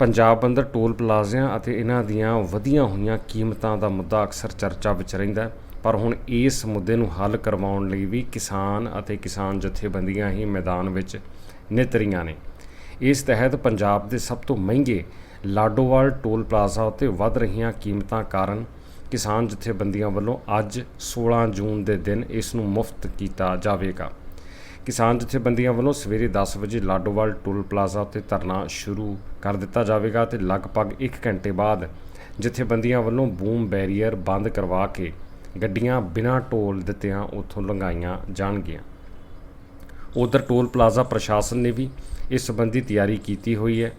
ਪੰਜਾਬ ਅੰਦਰ ਟੋਲ ਪਲਾਜ਼ਿਆਂ ਅਤੇ ਇਹਨਾਂ ਦੀਆਂ ਵਧੀਆਂ ਹੋਈਆਂ ਕੀਮਤਾਂ ਦਾ ਮੁੱਦਾ ਅਕਸਰ ਚਰਚਾ ਵਿੱਚ ਰਹਿੰਦਾ ਹੈ। ਪਰ ਹੁਣ ਇਸ ਮੁੱਦੇ ਨੂੰ ਹੱਲ ਕਰਵਾਉਣ ਲਈ ਵੀ ਕਿਸਾਨ ਅਤੇ ਕਿਸਾਨ ਜਥੇਬੰਦੀਆਂ ਹੀ ਮੈਦਾਨ ਵਿੱਚ ਨਿਤ ਨੇ। ਇਸ ਤਹਿਤ ਪੰਜਾਬ ਦੇ ਸਭ ਤੋਂ ਮਹਿੰਗੇ ਲਾਡੋਵਾਲ ਟੋਲ ਪਲਾਜ਼ਾ ਉੱਤੇ ਵੱਧ ਰਹੀਆਂ ਕੀਮਤਾਂ ਕਾਰਨ ਕਿਸਾਨ ਜਥੇਬੰਦੀਆਂ ਵੱਲੋਂ ਅੱਜ 16 ਜੂਨ ਦੇ ਦਿਨ ਇਸ ਨੂੰ ਮੁਫਤ ਕੀਤਾ ਜਾਵੇਗਾ। ਕਿਸਾਨ ਜਥੇਬੰਦੀਆਂ ਵੱਲੋਂ ਸਵੇਰੇ 10 ਵਜੇ ਲਾਡੋਵਾਲ ਟੋਲ ਪਲਾਜ਼ਾ ਉੱਤੇ ਧਰਨਾ ਸ਼ੁਰੂ ਕਰ ਦਿੱਤਾ ਜਾਵੇਗਾ ਤੇ ਲਗਭਗ 1 ਘੰਟੇ ਬਾਅਦ ਜਥੇਬੰਦੀਆਂ ਵੱਲੋਂ ਬੂਮ ਬੈਰੀਅਰ ਬੰਦ ਕਰਵਾ ਕੇ ਗੱਡੀਆਂ ਬਿਨਾਂ ਟੋਲ ਦਿੱਤਿਆਂ ਉੱਥੋਂ ਲੰਘਾਈਆਂ ਜਾਣਗੀਆਂ। ਉਧਰ ਟੋਲ ਪਲਾਜ਼ਾ ਪ੍ਰਸ਼ਾਸਨ ਨੇ ਵੀ ਇਸ ਸੰਬੰਧੀ ਤਿਆਰੀ ਕੀਤੀ ਹੋਈ ਹੈ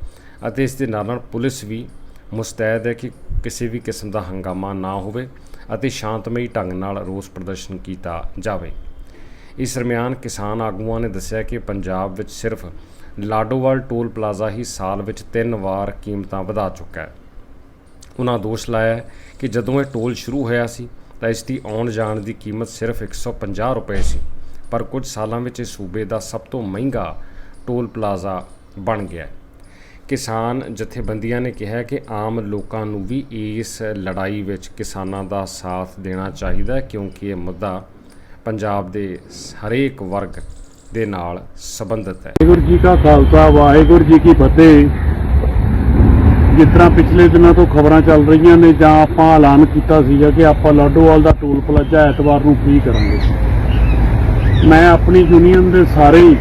ਅਤੇ ਇਸ ਦੇ ਨਾਲ ਨਾਲ ਪੁਲਿਸ ਵੀ ਮੁਸਤੈਦ ਹੈ ਕਿ ਕਿਸੇ ਵੀ ਕਿਸਮ ਦਾ ਹੰਗਾਮਾ ਨਾ ਹੋਵੇ ਅਤੇ ਸ਼ਾਂਤਮਈ ਢੰਗ ਨਾਲ ਰੋਸ ਪ੍ਰਦਰਸ਼ਨ ਕੀਤਾ ਜਾਵੇ। ਇਸ ਦਰਮਿਆਨ ਕਿਸਾਨ ਆਗੂਆਂ ਨੇ ਦੱਸਿਆ ਕਿ ਪੰਜਾਬ ਵਿੱਚ ਸਿਰਫ ਲਾਡੋਵਾਲ ਟੋਲ ਪਲਾਜ਼ਾ ਹੀ ਸਾਲ ਵਿੱਚ ਤਿੰਨ ਵਾਰ ਕੀਮਤਾਂ ਵਧਾ ਚੁੱਕਾ ਹੈ। ਉਹਨਾਂ ਦੋਸ਼ ਲਾਇਆ ਕਿ ਜਦੋਂ ਇਹ ਟੋਲ ਸ਼ੁਰੂ ਹੋਇਆ ਸੀ, ਤਾਂ ਇਸ ਦੀ ਆਉਣ ਜਾਣ ਦੀ ਕੀਮਤ ਸਿਰਫ 150 ਰੁਪਏ ਸੀ। ਪਰ ਕੁਝ ਸਾਲਾਂ ਵਿੱਚ ਇਹ ਸੂਬੇ ਦਾ ਸਭ ਤੋਂ ਮਹਿੰਗਾ ਟੋਲ ਪਲਾਜ਼ਾ ਬਣ ਗਿਆ ਹੈ। ਕਿਸਾਨ ਜਥੇਬੰਦੀਆਂ ਨੇ ਕਿਹਾ ਕਿ ਆਮ ਲੋਕਾਂ ਨੂੰ ਵੀ ਇਸ ਲੜਾਈ ਵਿੱਚ ਕਿਸਾਨਾਂ ਦਾ ਸਾਥ ਦੇਣਾ ਚਾਹੀਦਾ ਹੈ, ਕਿਉਂਕਿ ਇਹ ਮੁੱਦਾ ਪੰਜਾਬ ਦੇ ਹਰੇਕ ਵਰਗ ਦੇ ਨਾਲ ਸੰਬੰਧਿਤ ਹੈ। ਵਾਹਿਗੁਰੂ ਜੀ ਕਾ ਖਾਲਸਾ, ਵਾਹਿਗੁਰੂ ਜੀ ਕੀ ਫਤਿਹ। ਜਿਸ ਤਰ੍ਹਾਂ ਪਿਛਲੇ ਦਿਨਾਂ ਤੋਂ ਖਬਰਾਂ ਚੱਲ ਰਹੀਆਂ ਨੇ, ਜਾਂ ਆਪਾਂ ਐਲਾਨ ਕੀਤਾ ਸੀਗਾ ਕਿ ਆਪਾਂ ਲਾਡੋਵਾਲ ਦਾ ਟੋਲ ਪਲਾਜ਼ਾ ਐਤਵਾਰ ਨੂੰ ਫ੍ਰੀ ਕਰਾਂਗੇ। ਮੈਂ ਆਪਣੀ ਯੂਨੀਅਨ ਦੇ ਸਾਰੇ ਹੀ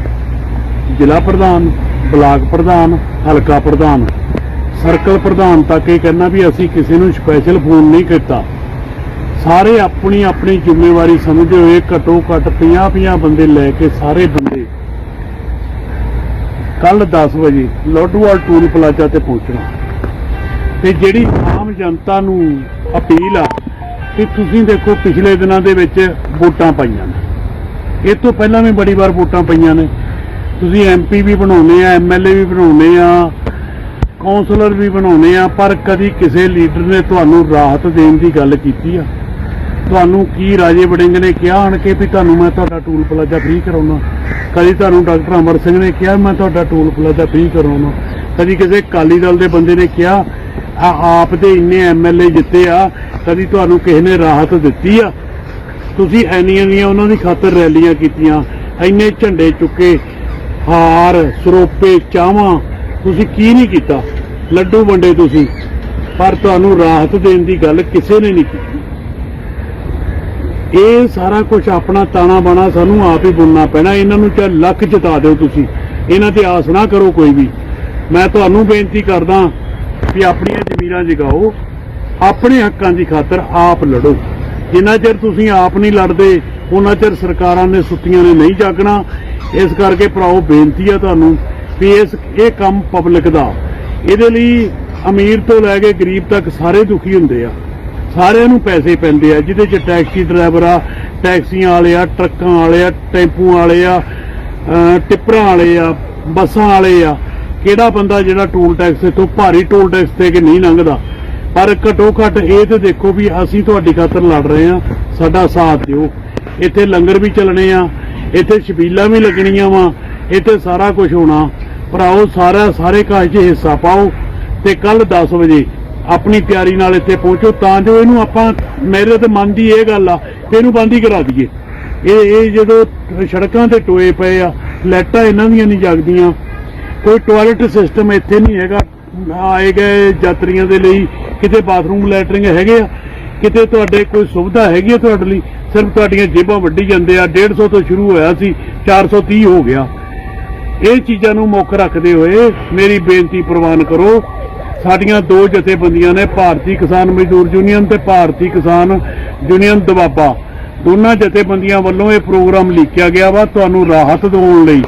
ਜ਼ਿਲ੍ਹਾ ਪ੍ਰਧਾਨ, ਬਲਾਕ ਪ੍ਰਧਾਨ, ਹਲਕਾ ਪ੍ਰਧਾਨ ਸਰਕਲ ਪ੍ਰਧਾਨ ਤੱਕ ਇਹ ਕਹਿਣਾ ਵੀ ਅਸੀਂ ਕਿਸੇ ਨੂੰ ਸਪੈਸ਼ਲ ਫੋਨ ਨਹੀਂ ਕੀਤਾ। ਸਾਰੇ ਆਪਣੀ ਆਪਣੀ ਜ਼ਿੰਮੇਵਾਰੀ ਸਮਝਦੇ ਹੋਏ ਘੱਟੋ ਘੱਟ 50-50 ਬੰਦੇ ਲੈ ਕੇ ਸਾਰੇ ਬੰਦੇ ਕੱਲ 10 ਵਜੇ ਲੋਡੂਵਾਲ ਟੂਲ ਪਲਾਜ਼ਾ ਤੇ ਪਹੁੰਚਣਾ। ਤੇ ਜਿਹੜੀ ਆਮ ਜਨਤਾ ਨੂੰ ਅਪੀਲ ਆ ਕਿ ਤੁਸੀਂ ਦੇਖੋ ਪਿਛਲੇ ਦਿਨਾਂ ਦੇ ਵਿੱਚ ਵੋਟਾਂ ਪਾਈਆਂ ਨੇ। ਇਹ ਤੋਂ ਪਹਿਲਾਂ ਵੀ ਬੜੀ ਵਾਰ ਵੋਟਾਂ ਪਈਆਂ ਨੇ। ਤੁਸੀਂ ਐਮਪੀ ਵੀ ਬਣਾਉਨੇ ਆ ਐਮਐਲਏ ਵੀ ਬਣਾਉਨੇ ਆ ਕਾਉਂਸਲਰ ਵੀ ਬਣਾਉਨੇ ਆ, ਪਰ ਕਦੀ ਕਿਸੇ ਲੀਡਰ ਨੇ ਤੁਹਾਨੂੰ ਰਾਹਤ ਦੇਣ ਦੀ ਗੱਲ ਕੀਤੀ ਆ। ਤੁਹਾਨੂੰ ਕੀ ਰਾਜੇ ਵੜਿੰਗ ਨੇ ਕਿਹਾ? ਆਣ ਕੇ ਵੀ ਤੁਹਾਨੂੰ ਮੈਂ ਤੁਹਾਡਾ ਟੂਲ ਪਲਾਜ਼ਾ ਫ੍ਰੀ ਕਰਾਉਣਾ। ਕਦੀ ਤੁਹਾਨੂੰ ਡਾਕਟਰ ਅਮਰ ਸਿੰਘ ਨੇ ਕਿਹਾ ਮੈਂ ਤੁਹਾਡਾ ਟੂਲ ਪਲਾਜ਼ਾ ਫ੍ਰੀ ਕਰਾਉਣਾ। ਕਦੀ ਕਿਸੇ ਕਾਲੀ ਦਲ ਦੇ ਬੰਦੇ ਨੇ ਕਿਹਾ, ਆ ਆਪ ਦੇ ਇੰਨੇ ਐਮਐਲਏ ਜਿੱਤੇ ਆ, ਕਦੀ ਤੁਹਾਨੂੰ ਕਿਸੇ ਨੇ ਰਾਹਤ ਦਿੱਤੀ ਆ? ਤੁਸੀਂ ਐਨੀਆਂ ਦੀਆਂ ਉਹਨਾਂ ਦੀ ਖਾਤਰ ਰੈਲੀਆਂ ਕੀਤੀਆਂ, ਇੰਨੇ ਝੰਡੇ ਚੁੱਕੇ, ਹਾਰ, ਸਰੋਪੇ, ਚਾਵਾਂ, ਤੁਸੀਂ ਕੀ ਨਹੀਂ ਕੀਤਾ? ਲੱਡੂ ਵੰਡੇ ਤੁਸੀਂ, ਪਰ ਤੁਹਾਨੂੰ ਰਾਹਤ ਦੇਣ ਦੀ ਗੱਲ ਕਿਸੇ ਨੇ ਨਹੀਂ ਕੀਤੀ। ਇਹ ਸਾਰਾ ਕੁਝ ਆਪਣਾ ਤਾਣਾ ਬਾਣਾ ਸਾਨੂੰ ਆਪ ਹੀ ਬੁਣਨਾ ਪੈਣਾ। ਇਹਨਾਂ ਨੂੰ ਚਾਹੇ ਲੱਖ ਜਿਤਾ ਦਿਓ ਤੁਸੀਂ। ਇਹਨਾਂ ਤੇ ਆਸ ਨਾ ਕਰੋ ਕੋਈ ਵੀ। ਮੈਂ ਤੁਹਾਨੂੰ ਬੇਨਤੀ ਕਰਦਾ ਵੀ ਆਪਣੀਆਂ ਜ਼ਮੀਰਾਂ ਜਗਾਓ। ਆਪਣੇ ਹੱਕਾਂ ਦੀ ਖਾਤਰ ਆਪ ਲੜੋ। ਜਿੰਨਾ ਚਿਰ ਤੁਸੀਂ ਆਪ ਨਹੀਂ ਲੜਦੇ, ਉਹਨਾਂ ਚਿਰ ਸਰਕਾਰਾਂ ਨੇ ਸੁੱਤੀਆਂ ਨੇ ਨਹੀਂ ਜਾਗਣਾ। ਇਸ ਕਰਕੇ ਭਰਾਓ, ਬੇਨਤੀ ਆ ਤੁਹਾਨੂੰ ਵੀ ਇਸ ਇਹ ਕੰਮ ਪਬਲਿਕ ਦਾ। ਇਹਦੇ ਲਈ ਅਮੀਰ ਤੋਂ ਲੈ ਕੇ ਗਰੀਬ ਤੱਕ ਸਾਰੇ ਦੁਖੀ ਹੁੰਦੇ ਆ। ਸਾਰਿਆਂ ਨੂੰ ਪੈਸੇ ਪੈਂਦੇ ਆ, ਜਿਹਦੇ ਚ ਟੈਕਸੀ ਡਰਾਈਵਰ ਆ, ਟੈਕਸੀਆਂ ਵਾਲੇ ਆ, ਟਰੱਕਾਂ ਵਾਲੇ ਆ, ਟੈਂਪੂਆਂ ਵਾਲੇ ਆ ਟਿੱਪਰਾਂ ਵਾਲੇ ਆ, ਬੱਸਾਂ ਵਾਲੇ ਆ, ਕਿਹੜਾ ਬੰਦਾ ਜਿਹੜਾ ਟੋਲ ਟੈਕਸ ਤੋਂ ਭਾਰੀ ਟੋਲ ਟੈਕਸ ਤੇ ਕਿ ਨਹੀਂ ਲੰਘਦਾ? ਪਰ ਘਟੋ ਘਟ ਇਹ ਤੇ ਦੇਖੋ ਵੀ ਅਸੀਂ ਤੁਹਾਡੀ ਖਾਤਰ ਲੜ ਰਹੇ ਆ, ਸਾਡਾ ਸਾਥ ਦਿਓ। ਇੱਥੇ ਲੰਗਰ ਵੀ ਚੱਲਣੇ ਆ, ਇੱਥੇ ਛਬੀਲਾਂ ਵੀ ਲੱਗਣੀਆਂ ਵਾ, ਇੱਥੇ ਸਾਰਾ ਕੁਝ ਹੋਣਾ। ਭਰਾਓ, ਸਾਰਾ ਸਾਰੇ ਕਾਜ 'ਚ ਹਿੱਸਾ ਪਾਓ ਤੇ ਕੱਲ 10 ਵਜੇ ਆਪਣੀ ਤਿਆਰੀ ਨਾਲ ਇੱਥੇ ਪਹੁੰਚੋ ਤਾਂ ਜੋ ਇਹਨੂੰ ਆਪਾਂ ਮੇਰੇ ਤੇ ਮਨ ਦੀ ਇਹ ਗੱਲ ਆ ਕਿ ਇਹਨੂੰ ਬੰਦ ਹੀ ਕਰਾ ਦਈਏ। ਇਹ ਇਹ ਜਦੋਂ ਸੜਕਾਂ ਤੇ ਟੋਏ ਪਏ ਆ, ਲਾਈਟਾਂ ਇਹਨਾਂ ਦੀਆਂ ਨਹੀਂ ਜਗਦੀਆਂ, ਕੋਈ ਟਾਇਲਟ ਸਿਸਟਮ ਇੱਥੇ ਨਹੀਂ ਹੈਗਾ। ਆਏ ਗਏ ਯਾਤਰੀਆਂ ਦੇ ਲਈ ਕਿਤੇ ਬਾਥਰੂਮ ਲੈਟਰਿੰਗ ਹੈਗੇ ਆ, ਕਿਤੇ ਤੁਹਾਡੇ ਕੋਈ ਸੁਵਿਧਾ ਹੈਗੀ ਆ ਤੁਹਾਡੇ ਲਈ? ਸਿਰਫ ਤੁਹਾਡੀਆਂ ਜੇਬਾਂ ਵੱਢੀ ਜਾਂਦੇ ਆ 150 ਤੋਂ ਸ਼ੁਰੂ ਹੋਇਆ ਸੀ 430 ਹੋ ਗਿਆ। ਇਹ ਚੀਜ਼ਾਂ ਨੂੰ ਮੁੱਖ ਰੱਖਦੇ ਹੋਏ ਮੇਰੀ ਬੇਨਤੀ ਪ੍ਰਵਾਨ ਕਰੋ ਸਾਡੀਆਂ ਦੋ ਜਥੇਬੰਦੀਆਂ ਨੇ, ਭਾਰਤੀ ਕਿਸਾਨ ਮਜ਼ਦੂਰ ਯੂਨੀਅਨ ਤੇ ਭਾਰਤੀ ਕਿਸਾਨ ਯੂਨੀਅਨ ਦਵਾਬਾ ਦੋਨਾਂ ਜਥੇਬੰਦੀਆਂ ਵੱਲੋਂ ਇਹ ਪ੍ਰੋਗਰਾਮ ਲਿਖਿਆ ਗਿਆ ਵਾ ਤੁਹਾਨੂੰ ਰਾਹਤ ਦਿਵਾਉਣ ਲਈ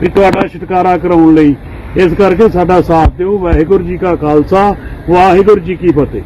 ਵੀ ਤੁਹਾਡਾ ਛੁਟਕਾਰਾ ਕਰਾਉਣ ਲਈ। ਇਸ ਕਰਕੇ ਸਾਡਾ ਸਾਥ ਦਿਓ। ਵਾਹਿਗੁਰੂ ਜੀ ਕਾ ਖਾਲਸਾ, ਵਾਹਿਗੁਰੂ ਜੀ ਕੀ ਫਤਿਹ।